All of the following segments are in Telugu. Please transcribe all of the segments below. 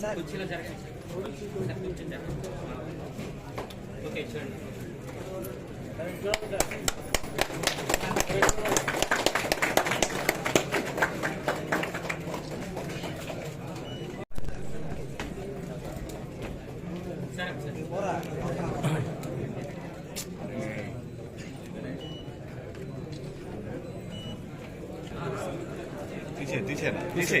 సార్ కుర్చీలో జరగండి సార్ సార్ కూర్చొని జరగండి ఓకే చూడండి సరే సార్ తీసే తీసే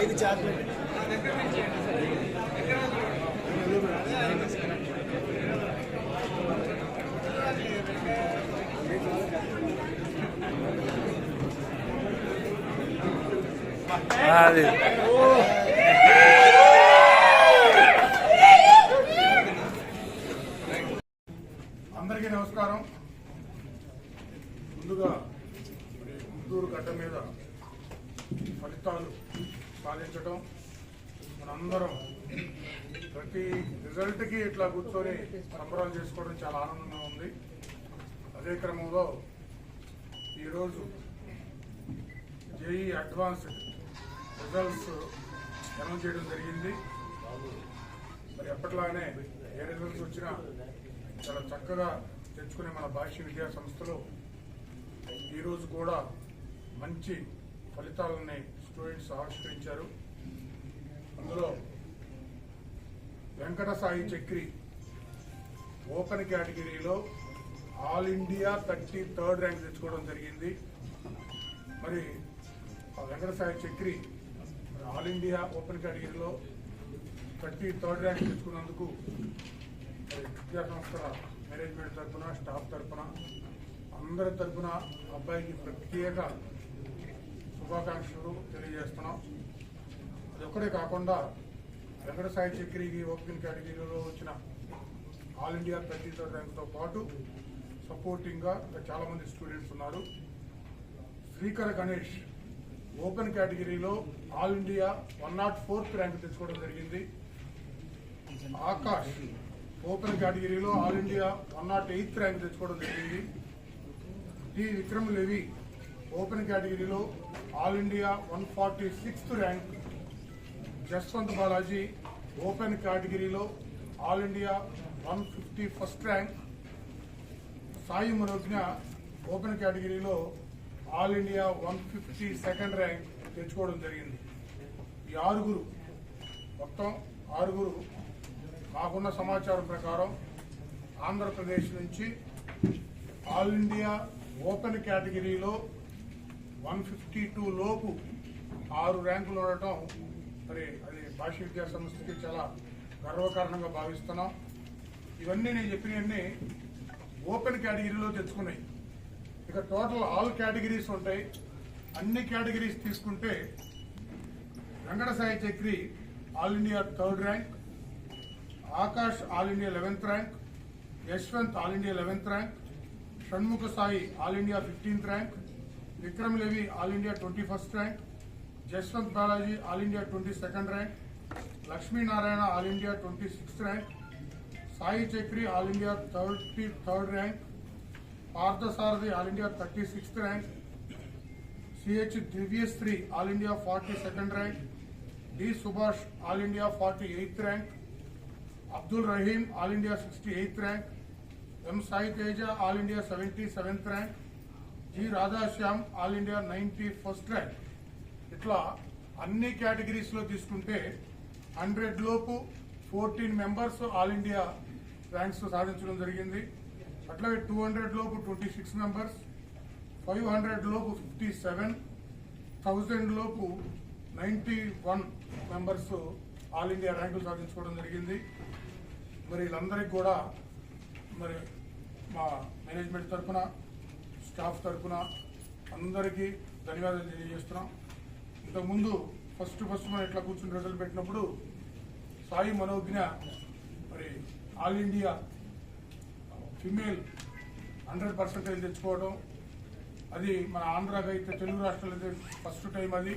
పైది చాక్లెట్ అది. అందరికీ నమస్కారం. ముందుగా మరి గుంటూరు గడ్డ మీద ఫలితాలు సాధించడం మనందరం ప్రతి రిజల్ట్కి ఇట్లా కూర్చొని సంబరాలు చేసుకోవడం చాలా ఆనందంగా ఉంది. అదే క్రమంలో ఈరోజు జేఈ అడ్వాన్స్డ్ రిజల్ట్స్ అనౌన్స్ చేయడం జరిగింది. మరి ఎప్పట్లానే ఏ రిజల్ట్స్ వచ్చినా చాలా చక్కగా తెచ్చుకునే మన భాష్య విద్యా సంస్థలో ఈరోజు కూడా మంచి ఫలితాలని స్టూడెంట్స్ ఆవిష్కరించారు. అందులో వెంకట సాయి చక్రి ఓపెన్ కేటగిరీలో all India thirty third rank తెచ్చుకోవడం జరిగింది. మరి ఆ వెంకట సాయి చక్రి మరి ఆల్ ఇండియా ఓపెన్ కేటగిరీలో థర్టీ థర్డ్ ర్యాంక్ తెచ్చుకున్నందుకు విద్యా సంస్థల మేనేజ్మెంట్ తరఫున స్టాఫ్ తరఫున అందరి తరఫున అబ్బాయికి ప్రత్యేక శుభాకాంక్షలు తెలియజేస్తున్నాం. అది ఒక్కడే కాకుండా వెంకట సాయి చక్రికి ఓపెన్ కేటగిరీలో వచ్చిన ఆల్ ఇండియా ప్రతితో ర్యాంక్తో పాటు సపోర్టింగ్గా ఇంకా చాలామంది స్టూడెంట్స్ ఉన్నారు. శ్రీకర గణేష్ ఓపెన్ కేటగిరీలో all India one nought fourth rank తెచ్చుకోవడం జరిగింది. ఆకాష్ ఓపెన్ కేటగిరీలో all India one nought eighth rank తెచ్చుకోవడం జరిగింది. టి విక్రమ్ లెవి ఓపెన్ కేటగిరీలో all India one forty sixth rank Jaswanth Balaji open కేటగిరీలో all India one fifty first rank Sai Manognya open కేటగిరీలో all India one fifty second rank తెచ్చుకోవడం జరిగింది. ఈ ఆరుగురు మొత్తం ఆరుగురు మాకున్న సమాచారం ప్రకారం ఆంధ్రప్రదేశ్ నుంచి ఆల్ ఇండియా ఓపెన్ కేటగిరీలో వన్ ఫిఫ్టీ టూ లోపు ఆరు ర్యాంకులు ఉండటం మరి అది భాష విద్యా సంస్థకి చాలా గర్వకారణంగా భావిస్తున్నాం. ఇవన్నీ నేను చెప్పినవన్నీ ఓపెన్ కేటగిరీలో తెచ్చుకున్నాయి. ఇక టోటల్ ఆల్ కేటగిరీస్ ఉంటాయి. అన్ని కేటగిరీస్ తీసుకుంటే Venkata Sai Chakri all India third rank Akash all India eleventh rank Yashwanth all India eleventh rank Shanmukha Sai all India fifteenth rank Vikram Levi all India twenty first rank Jaswanth Balaji all India twenty second rank Lakshminarayana all India twenty sixth rank Sai Chakri all India thirty third rank Parthasarathi all India thirty sixth rank CH Divyasri all India forty second rank D Subhash all India forty eighth rank Abdul Rahim all India sixty eighth rank M Sai Teja all India seventy seventh rank G Radhashyam all India ninety first rank. ఇట్లా అన్ని కేటగిరీస్లో తీసుకుంటే హండ్రెడ్ లోపు fourteen members all India ranks సాధించడం జరిగింది. అట్లాగే టూ హండ్రెడ్ లోపు twenty six members five hundred లోపు ఫిఫ్టీ సెవెన్ థౌజండ్ లోపు ninety one members all India ర్యాంకులు సాధించుకోవడం జరిగింది. మరి వీళ్ళందరికీ కూడా మరి మా మేనేజ్మెంట్ తరఫున స్టాఫ్ తరఫున అందరికీ ధన్యవాదాలు తెలియజేస్తున్నాం. ఇంతకుముందు ఫస్ట్ ఫస్ట్ మనం ఇట్లా కూర్చుని రిజల్ట్ పెట్టినప్పుడు సాయి మనోజ్ఞ మరి all India female hundred percentage తెచ్చుకోవడం అది మన ఆంధ్రాకి అయితే తెలుగు రాష్ట్రాలైతే అయితే ఫస్ట్ టైం అది.